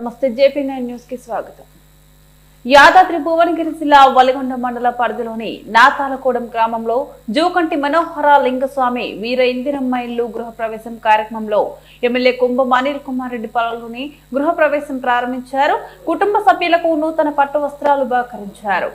నమస్తే JP nine న్యూస్కి స్వాగతం. యాదాద్రి భువనగిరి జిల్లా వలిగొండ మండల పరిధిలోని నాతాలగూడెం గ్రామంలో జూకంటి మనోహర లింగస్వామి వీర ఇందిరమ్మ ఇల్లు గృహప్రవేశం కార్యక్రమంలో ఎమ్మెల్యే కుంభం అనిల్ కుమార్ రెడ్డి పాల్గొని గృహప్రవేశం ప్రారంభించారు. కుటుంబ సభ్యులకు నూతన పట్టు వస్త్రాలు బహకరించారు.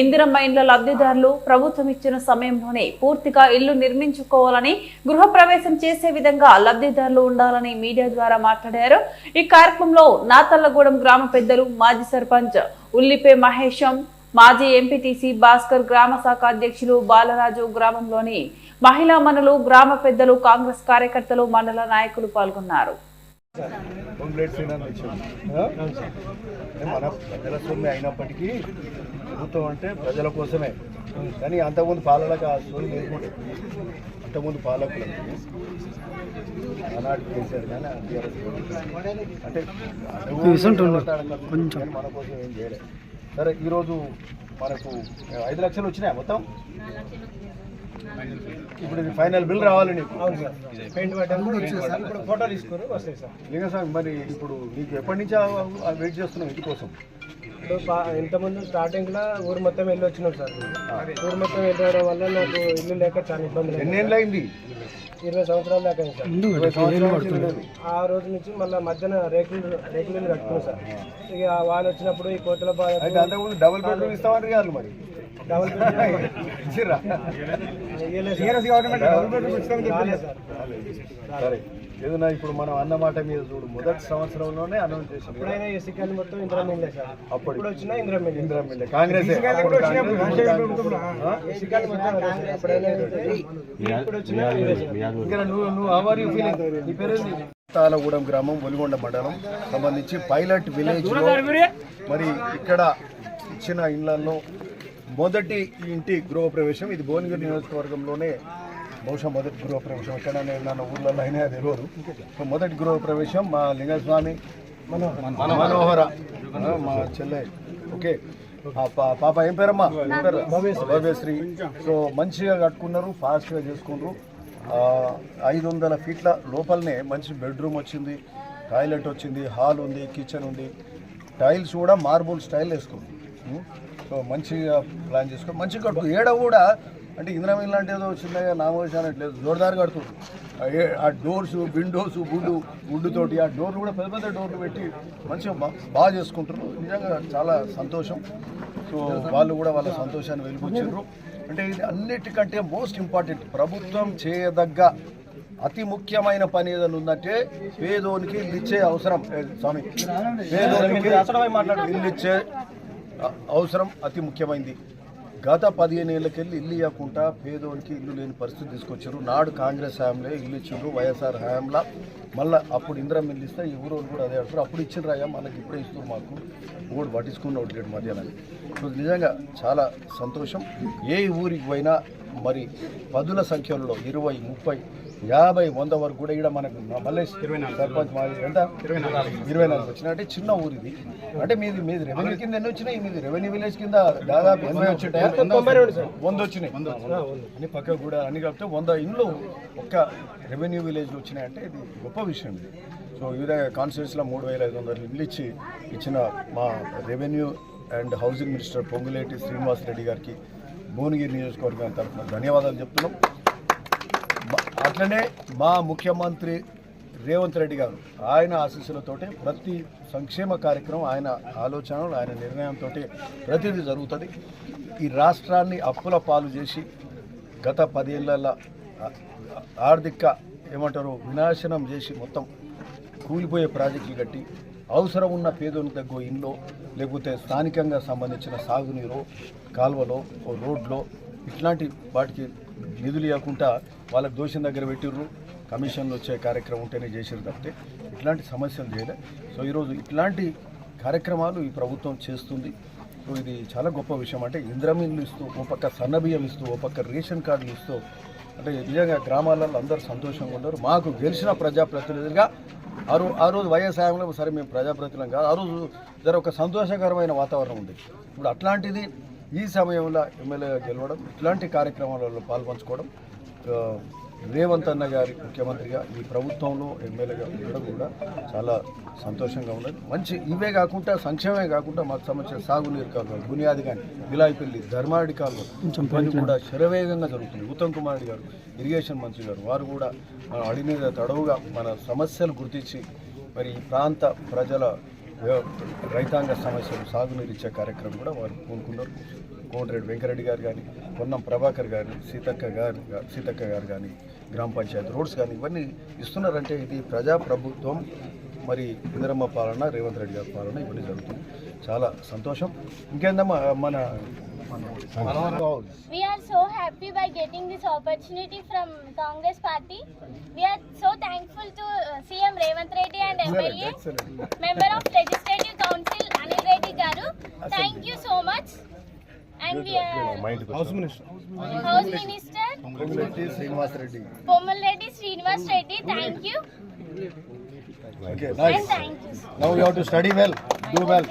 ఇందిరమ్మ ఇండ్ల లబ్ధిదారులు ప్రభుత్వం ఇచ్చిన సమయంలోనే పూర్తిగా ఇల్లు నిర్మించుకోవాలని గృహప్రవేశం చేసే విధంగా లబ్ధిదారులు ఉండాలని మీడియా ద్వారా మాట్లాడారు. ఈ కార్యక్రమంలో నాతల్లగూడెం గ్రామ పెద్దలు మాజీ సర్పంచ్ ఉల్లిపే మహేశం మాజీ ఎంపీటీసీ భాస్కర్ గ్రామ శాఖ అధ్యక్షులు బాలరాజు గ్రామంలోని మహిళా మనులు గ్రామ పెద్దలు కాంగ్రెస్ కార్యకర్తలు మండల నాయకులు పాల్గొన్నారు. శ్రీరామ్ తెచ్చాడు. అంటే మన ప్రజల సొమ్మె అయినప్పటికీ ప్రభుత్వం అంటే ప్రజల కోసమే. కానీ అంతకుముందు పాలలకు ఆ సొమ్ము లేకుండే అంతకుముందు పాలకులకు ఆనాటి కేసీఆర్ కానీ అంటే కొంచెం. మన కోసం ఏం చేయలేదు. సరే ఈరోజు మనకు ఐదు లక్షలు వచ్చినాయి మొత్తం? ఇప్పుడు ఇది ఫైనల్ బిల్ రావాలి నీకు. పెయింట్ పడ్డం కూడా వచ్చింది సార్ ఇప్పుడు ఫోటో తీసుకోరు వస్తాయి సార్. లింగస్వామి మరి ఇప్పుడు నీకు ఎప్పటి నుంచి వెయిట్ చేస్తున్నావు ఇంటి కోసం? ఇంతకుముందు స్టార్టింగ్లో ఊరు మొత్తం వెళ్ళి వచ్చినాం సార్. ఊరు మొత్తం వెళ్ళడం వల్ల నాకు ఇల్లు లేక చాలా ఇబ్బంది ఎన్నేళ్ళు అయింది? ఇరవై సంవత్సరాల దాకా సార్. ఆ రోజు నుంచి మళ్ళీ మధ్యాహ్న రేకులు రేకులు కట్టుకున్నాం సార్. ఇక వాళ్ళు వచ్చినప్పుడు ఈ కోతుల బాధ డబుల్ బెడ్రూమ్ ఇస్తామని కాదు మరి. డబుల్ ఏదన్నా ఇప్పుడు మనం అన్నమాట మీద చూడు. మొదటి సంవత్సరంలోనే అనౌన్స్ సార్. అప్పుడు వచ్చినా ఇందిరా మిల్లే కాంగ్రెస్. నువ్వు నువ్వు అవర్ యూ ఫీలింగ్ నీ పేరేంది? తాళగూడెం గ్రామం ఒలిగొండ మండలం. సంబంధించి పైలట్ విలేజ్లో మరి ఇక్కడ ఇచ్చిన ఇళ్ళలో మొదటి ఇంటి గృహప్రవేశం. ఇది భువనగిరి నియోజకవర్గంలోనే బహుశా మొదటి గృహప్రవేశం. ఎక్కడ నేను ఊర్లలో అయినా అది తెలియదు. సో మొదటి గృహప్రవేశం మా లింగస్వామి మనోహర మా చెల్లె. ఓకే. పాప ఏం పేరమ్మా? భవ్యశ్రీ. సో మంచిగా కట్టుకున్నారు ఫాస్ట్గా చేసుకున్నారు ఐదు వందల ఫీట్ల లోపలనే మంచి బెడ్రూమ్ వచ్చింది టాయిలెట్ వచ్చింది హాల్ ఉంది కిచెన్ ఉంది. టైల్స్ కూడా మార్బుల్ స్టైల్ వేసుకుంది? సో మంచిగా ప్లాన్ చేసుకుని మంచిగా కట్టు ఏడ కూడా అంటే ఇంద్రం ఇలాంటి ఏదో చిన్నగా నామోషం అనట్లేదు జోర్దార్ కడుతుంది ఆ డోర్స్ విండోస్ వుడ్ వుడ్ తోటి ఆ డోర్లు కూడా పెద్ద పెద్ద డోర్లు పెట్టి మంచిగా బాగా చేసుకుంటారు నిజంగా చాలా సంతోషం. సో వాళ్ళు కూడా వాళ్ళ సంతోషాన్ని వెలిపించారు అంటే ఇది అన్నిటికంటే మోస్ట్ ఇంపార్టెంట్ ప్రభుత్వం చేయదగ్గ అతి ముఖ్యమైన పని ఏదైనా ఉందంటే పేదోనికి ఇల్లు ఇచ్చే అవసరం. స్వామి. పేదోనికి ఇల్లు ఇచ్చే అవసరం అతి ముఖ్యమైనది గత పదిహేను ఏళ్ళకెళ్ళి ఇల్లు ఇవ్వకుండా పేదోనికి ఇల్లు లేని పరిస్థితి తీసుకొచ్చారు. నాడు కాంగ్రెస్ హయాంలో ఇల్లు ఇచ్చిండ్రు వైఎస్ఆర్ హయాంలో. మళ్ళీ అప్పుడు ఇందిరం ఇల్లు ఇస్తే ఈ కూడా అదే అంటారు అప్పుడు ఇచ్చిన రాయా మనకి ఇప్పుడే ఇస్తారు మాకు ఊడు పట్టించుకున్న ఒకటి మధ్యాహ్నం సో నిజంగా చాలా సంతోషం. ఏ ఊరికి పోయినా మరి పదుల సంఖ్యలో ఇరవై ముప్పై యాభై వంద వరకు కూడా ఇక్కడ మనకు మల్లేష్ సర్పంచ్ మాది ఎంత? ఇరవై నాలుగు. వచ్చిన అంటే చిన్న ఊరు ఇది అంటే మీది మీది రెవెన్యూ కింద ఎన్ని వచ్చినాయి? మీది రెవెన్యూ విలేజ్ కింద దాదాపు ఎనభై వచ్చినాయి? వంద వచ్చినాయి. అన్ని పక్క కూడా అన్ని కలిపితే వంద ఇండ్లు ఒక్క రెవెన్యూ విలేజ్లో వచ్చినాయంటే ఇది గొప్ప విషయం ఇది. సో ఈ విధంగా కాన్స్టిట్యూన్సీలో మూడు వేల ఐదు వందలు ఇల్లు ఇచ్చి ఇచ్చిన మా revenue and housing minister Ponguleti Srinivas Reddy గారికి భువనగిరి నియోజకవర్గం తరఫున ధన్యవాదాలు చెప్తున్నాం. అట్లనే మా ముఖ్యమంత్రి రేవంత్ రెడ్డి గారు ఆయన ఆశీస్సులతోటే ప్రతి సంక్షేమ కార్యక్రమం ఆయన ఆలోచనలు ఆయన నిర్ణయంతో ప్రతిదీ జరుగుతుంది. ఈ రాష్ట్రాన్ని అప్పుల పాలు చేసి గత పదేళ్ళ ఆర్థిక ఏమంటారు వినాశనం చేసి మొత్తం కూలిపోయే ప్రాజెక్టులు కట్టి అవసరం ఉన్న పేదోని తగ్గ ఇంట్లో లేకపోతే స్థానికంగా సంబంధించిన సాగునీరు కాల్వలో ఓ రోడ్లో ఇట్లాంటి వాటికి నిధులు ఇవ్వకుండా వాళ్ళకి దోషం దగ్గర పెట్టిర్రు. కమిషన్లు వచ్చే కార్యక్రమం ఉంటేనే చేసారు తప్పితే ఇట్లాంటి సమస్యలు చేయలే. సో ఈరోజు ఇట్లాంటి కార్యక్రమాలు ఈ ప్రభుత్వం చేస్తుంది. సో ఇది చాలా గొప్ప విషయం. అంటే ఇంద్రమిన్లు ఇస్తూ ఓ పక్క సన్నబియ్యం ఇస్తూ ఓ పక్క రేషన్ కార్డులు ఇస్తూ అంటే నిజంగా గ్రామాలలో అందరూ సంతోషంగా ఉన్నారు. మాకు గెలిచిన ప్రజాప్రతినిధులుగా ఆ రోజు ఆ రోజు వైఎస్ సరే మేము ప్రజాప్రతినిధులం కాదు. ఆ రోజు జర ఒక సంతోషకరమైన వాతావరణం ఉంది. ఇప్పుడు అట్లాంటిది ఈ సమయంలో ఎమ్మెల్యేగా గెలవడం ఇట్లాంటి కార్యక్రమాలలో పాల్పంచుకోవడం రేవంత్ అన్న గారి ముఖ్యమంత్రిగా ఈ ప్రభుత్వంలో ఎమ్మెల్యేగా ఉండడం కూడా చాలా సంతోషంగా ఉన్నది. మంచి ఇవే కాకుండా సంక్షేమమే కాకుండా మాకు సంబంధించిన సాగునీరు కాలువలు బునియాది కానీ విలాయిపల్లి ధర్మాడి కాలువలు ఇవన్నీ కూడా శరవేగంగా జరుగుతుంది ఉత్తమ్ కుమార్ గారు ఇరిగేషన్ మంత్రి గారు వారు కూడా మన అడినీద తడవుగా మన సమస్యలు గుర్తించి మరి ఈ ప్రాంత ప్రజల రైతాంగ సమస్యలు సాగునీరు ఇచ్చే కార్యక్రమం కూడా వారు కోరుకున్నారు కోమటిరెడ్డి వెంకరెడ్డి గారు కానీ పొన్నం ప్రభాకర్ గారు సీతక్క గారు సీతక్క గారు కానీ గ్రామ పంచాయతీ రోడ్స్ కానీ ఇవన్నీ ఇస్తున్నారంటే ఇది ప్రజా ప్రభుత్వం మరి ఇందిరమ్మ పాలన రేవంత్ రెడ్డి గారి పాలన ఇవన్నీ జరుగుతుంది చాలా సంతోషం. ఇంకేందమ్మా మన మన We are so happy by getting this opportunity from Congress party. We are so thankful to uh, CM Revanth Reddy and MLA, member of Legislative Council Anil Reddy Garu. Thank you so much. And we are House Minister. House Minister. Pommareddy Srinivas Reddy. Pommareddy Srinivas Reddy, thank you. Okay, nice. And thank you. Now we have to study well, do well.